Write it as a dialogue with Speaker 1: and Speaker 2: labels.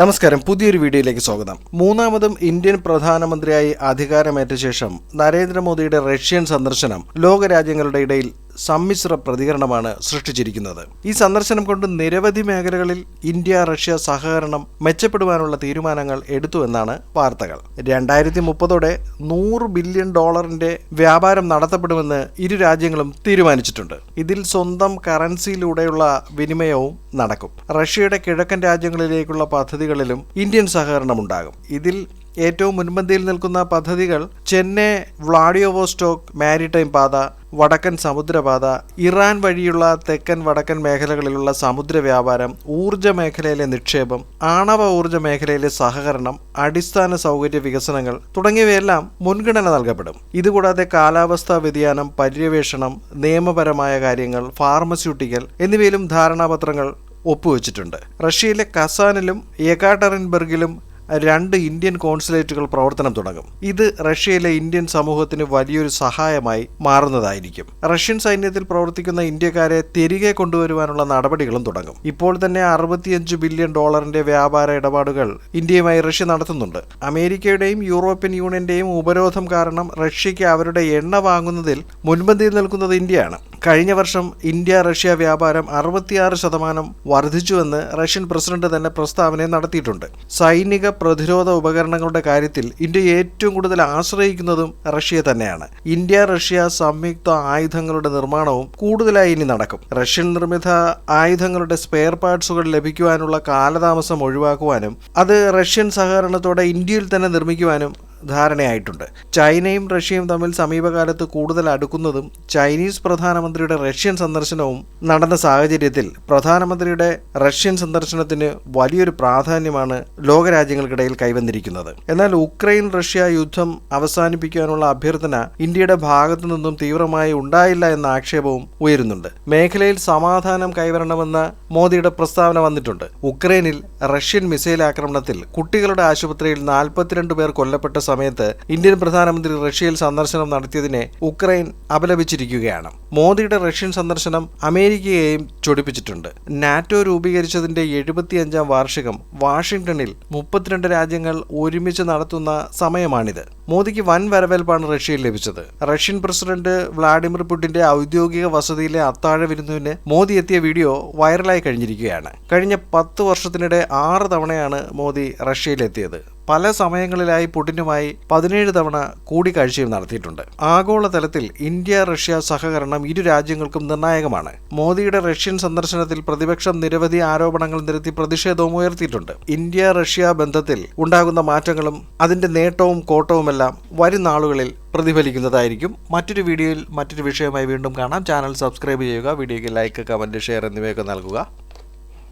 Speaker 1: നമസ്കാരം പുതിയൊരു വീഡിയോയിലേക്ക് സ്വാഗതം. മൂന്നാമതും ഇന്ത്യൻ പ്രധാനമന്ത്രിയായി അധികാരമേറ്റ ശേഷം നരേന്ദ്രമോദിയുടെ റഷ്യൻ സന്ദർശനം ലോകരാജ്യങ്ങളുടെ ഇടയിൽ സമ്മിശ്ര പ്രതികരണമാണ് സൃഷ്ടിച്ചിരിക്കുന്നത്. ഈ സന്ദർശനം കൊണ്ട് നിരവധി മേഖലകളിൽ ഇന്ത്യ റഷ്യ സഹകരണം മെച്ചപ്പെടുവാനുള്ള തീരുമാനങ്ങൾ എടുത്തുവെന്നാണ് വാർത്തകൾ. രണ്ടായിരത്തി മുപ്പതോടെ നൂറ് ബില്യൺ ഡോളറിന്റെ വ്യാപാരം നടത്തപ്പെടുമെന്ന് ഇരു രാജ്യങ്ങളും തീരുമാനിച്ചിട്ടുണ്ട്. ഇതിൽ സ്വന്തം കറൻസിയിലൂടെയുള്ള വിനിമയവും നടക്കും. റഷ്യയുടെ കിഴക്കൻ രാജ്യങ്ങളിലേക്കുള്ള പദ്ധതികളിലും ഇന്ത്യൻ സഹകരണം ഉണ്ടാകും. ഇതിൽ ഏറ്റവും മുൻപന്തിയിൽ നിൽക്കുന്ന പദ്ധതികൾ ചെന്നൈ വ്ളാഡിയോവോസ്റ്റോക്ക് മാരിടൈം പാത വടക്കൻ സമുദ്രപാത ഇറാൻ വഴിയുള്ള തെക്കൻ വടക്കൻ മേഖലകളിലുള്ള സമുദ്ര വ്യാപാരം ഊർജ മേഖലയിലെ നിക്ഷേപം ആണവ ഊർജ മേഖലയിലെ സഹകരണം അടിസ്ഥാന സൗകര്യ വികസനങ്ങൾ തുടങ്ങിയവയെല്ലാം മുൻഗണന നൽകപ്പെടും. ഇതുകൂടാതെ കാലാവസ്ഥാ വ്യതിയാനം പര്യവേഷണം നിയമപരമായ കാര്യങ്ങൾ ഫാർമസ്യൂട്ടിക്കൽ എന്നിവയിലും ധാരണാപത്രങ്ങൾ ഒപ്പുവെച്ചിട്ടുണ്ട്. റഷ്യയിലെ കസാനിലും യക്കാട്ടറിൻബർഗിലും രണ്ട് ഇന്ത്യൻ കോൺസുലേറ്റുകൾ പ്രവർത്തനം തുടങ്ങും. ഇത് റഷ്യയിലെ ഇന്ത്യൻ സമൂഹത്തിന് വലിയൊരു സഹായമായി മാറുന്നതായിരിക്കും. റഷ്യൻ സൈന്യത്തിൽ പ്രവർത്തിക്കുന്ന ഇന്ത്യക്കാരെ തിരികെ കൊണ്ടുവരുവാനുള്ള നടപടികളും തുടങ്ങും. ഇപ്പോൾ തന്നെ അറുപത്തിയഞ്ച് ബില്യൺ ഡോളറിന്റെ വ്യാപാര ഇടപാടുകൾ ഇന്ത്യയുമായി റഷ്യ നടത്തുന്നുണ്ട്. അമേരിക്കയുടെയും യൂറോപ്യൻ യൂണിയന്റെയും ഉപരോധം കാരണം റഷ്യയ്ക്ക് അവരുടെ എണ്ണ വാങ്ങുന്നതിൽ മുൻപന്തിയിൽ നിൽക്കുന്നത് ഇന്ത്യയാണ്. കഴിഞ്ഞ വർഷം ഇന്ത്യ റഷ്യ വ്യാപാരം അറുപത്തിയാറ് ശതമാനം വർദ്ധിച്ചുവെന്ന് റഷ്യൻ പ്രസിഡന്റ് തന്നെ പ്രസ്താവന നടത്തിയിട്ടുണ്ട്. സൈനിക പ്രതിരോധ ഉപകരണങ്ങളുടെ കാര്യത്തിൽ ഇന്ത്യ ഏറ്റവും കൂടുതൽ ആശ്രയിക്കുന്നതും റഷ്യ തന്നെയാണ്. ഇന്ത്യ റഷ്യ സംയുക്ത ആയുധങ്ങളുടെ നിർമ്മാണവും കൂടുതലായി ഇനി നടക്കും. റഷ്യൻ നിർമ്മിത ആയുധങ്ങളുടെ സ്പെയർ പാർട്സുകൾ ലഭിക്കുവാനുള്ള കാലതാമസം ഒഴിവാക്കുവാനും അത് റഷ്യൻ സഹകരണത്തോടെ ഇന്ത്യയിൽ തന്നെ നിർമ്മിക്കുവാനും ധാരണയായിട്ടുണ്ട്. ചൈനയും റഷ്യയും തമ്മിൽ സമീപകാലത്ത് കൂടുതൽ അടുക്കുന്നതും ചൈനീസ് പ്രധാനമന്ത്രിയുടെ റഷ്യൻ സന്ദർശനവും നടന്ന സാഹചര്യത്തിൽ പ്രധാനമന്ത്രിയുടെ റഷ്യൻ സന്ദർശനത്തിന് വലിയൊരു പ്രാധാന്യമാണ് ലോകരാജ്യങ്ങൾക്കിടയിൽ കൈവന്നിരിക്കുന്നത്. എന്നാൽ ഉക്രൈൻ റഷ്യ യുദ്ധം അവസാനിപ്പിക്കാനുള്ള അഭ്യർത്ഥന ഇന്ത്യയുടെ ഭാഗത്തു നിന്നും തീവ്രമായി ഉണ്ടായില്ല എന്ന ആക്ഷേപവും ഉയരുന്നുണ്ട്. മേഖലയിൽ സമാധാനം കൈവരണമെന്ന മോദിയുടെ പ്രസ്താവന വന്നിട്ടുണ്ട്. ഉക്രൈനിൽ റഷ്യൻ മിസൈൽ ആക്രമണത്തിൽ കുട്ടികളുടെ ആശുപത്രിയിൽ നാൽപ്പത്തിരണ്ട് പേർ കൊല്ലപ്പെട്ട സമയത്ത് ഇന്ത്യൻ പ്രധാനമന്ത്രി റഷ്യയിൽ സന്ദർശനം നടത്തിയതിനെ ഉക്രൈൻ അപലപിച്ചിരിക്കുകയാണ്. മോദിയുടെ റഷ്യൻ സന്ദർശനം അമേരിക്കയെയും ചൊടിപ്പിച്ചിട്ടുണ്ട്. നാറ്റോ രൂപീകരിച്ചതിന്റെ എഴുപത്തിയഞ്ചാം വാർഷികം വാഷിംഗ്ടണിൽ മുപ്പത്തിരണ്ട് രാജ്യങ്ങൾ ഒരുമിച്ച് നടത്തുന്ന സമയമാണിത്. മോദിക്ക് വൻ വരവേൽപ്പാണ് റഷ്യയിൽ ലഭിച്ചത്. റഷ്യൻ പ്രസിഡന്റ് വ്ളാഡിമിർ പുടിന്റെ ഔദ്യോഗിക വസതിയിലെ അത്താഴ വിരുന്നുവിന് മോദി എത്തിയ വീഡിയോ വൈറലായി കഴിഞ്ഞിരിക്കുകയാണ്. കഴിഞ്ഞ പത്ത് വർഷത്തിനിടെ ആറ് തവണയാണ് മോദി റഷ്യയിലെത്തിയത്. പല സമയങ്ങളിലായി പുടിനുമായി പതിനേഴ് തവണ കൂടിക്കാഴ്ചയും നടത്തിയിട്ടുണ്ട്. ആഗോളതലത്തിൽ ഇന്ത്യ റഷ്യ സഹകരണം ഇരു രാജ്യങ്ങൾക്കും നിർണായകമാണ്. മോദിയുടെ റഷ്യൻ സന്ദർശനത്തിൽ പ്രതിപക്ഷം നിരവധി ആരോപണങ്ങൾ നിരത്തി പ്രതിഷേധവും ഉയർത്തിയിട്ടുണ്ട്. ഇന്ത്യ റഷ്യ ബന്ധത്തിൽ ഉണ്ടാകുന്ന മാറ്റങ്ങളും അതിന്റെ നേട്ടവും കോട്ടവുമെല്ലാം വരും നാളുകളിൽ പ്രതിഫലിക്കുന്നതായിരിക്കും. മറ്റൊരു വീഡിയോയിൽ മറ്റൊരു വിഷയമായി വീണ്ടും കാണാം. ചാനൽ സബ്സ്ക്രൈബ് ചെയ്യുക വീഡിയോയ്ക്ക് ലൈക്ക് കമന്റ് ഷെയർ എന്നിവയൊക്കെ നൽകുക.